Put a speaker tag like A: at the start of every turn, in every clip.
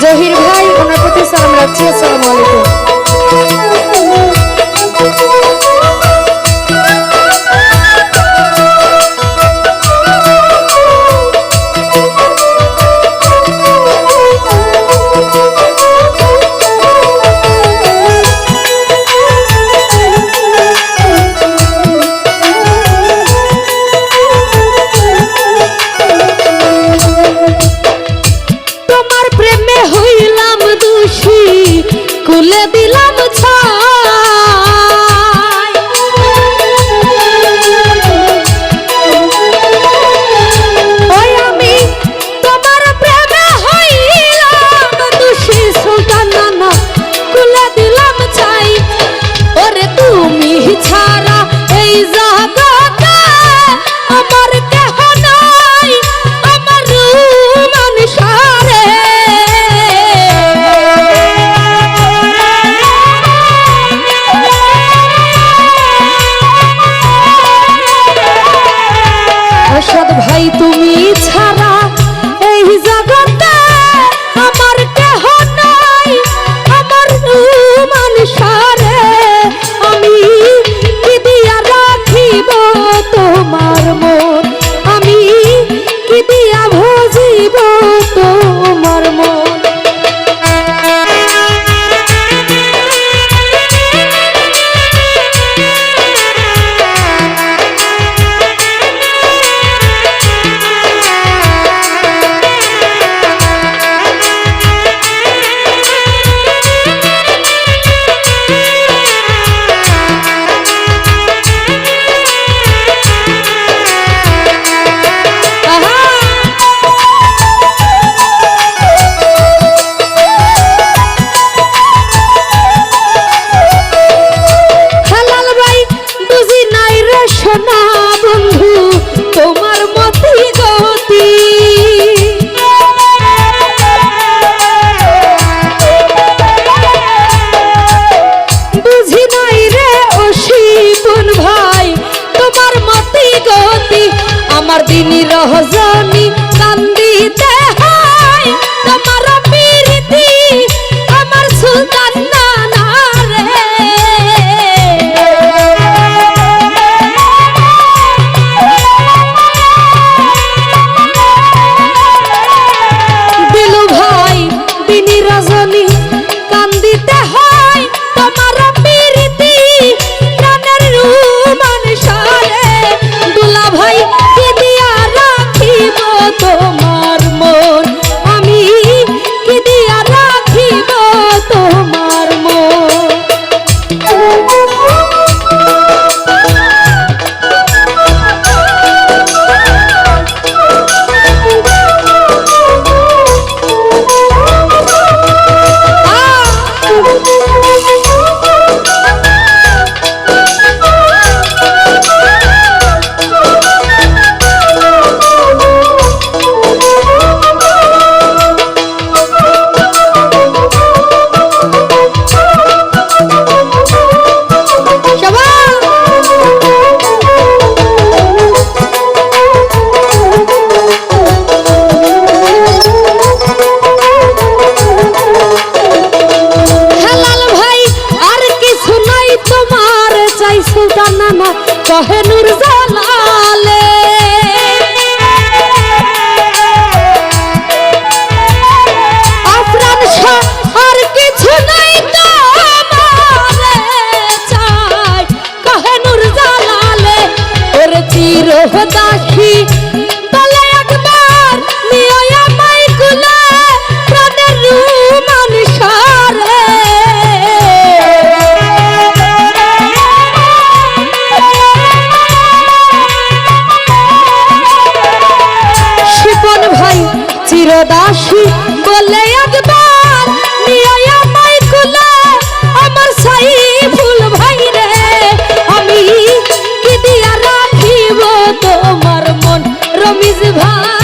A: জহির ভাই ওনার প্রতি সালাম রাখছি আসসালামু আলাইকুম।
B: দিব তো দাসী। ভাই বলে একবার বীজ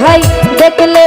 B: ভাই দেখলে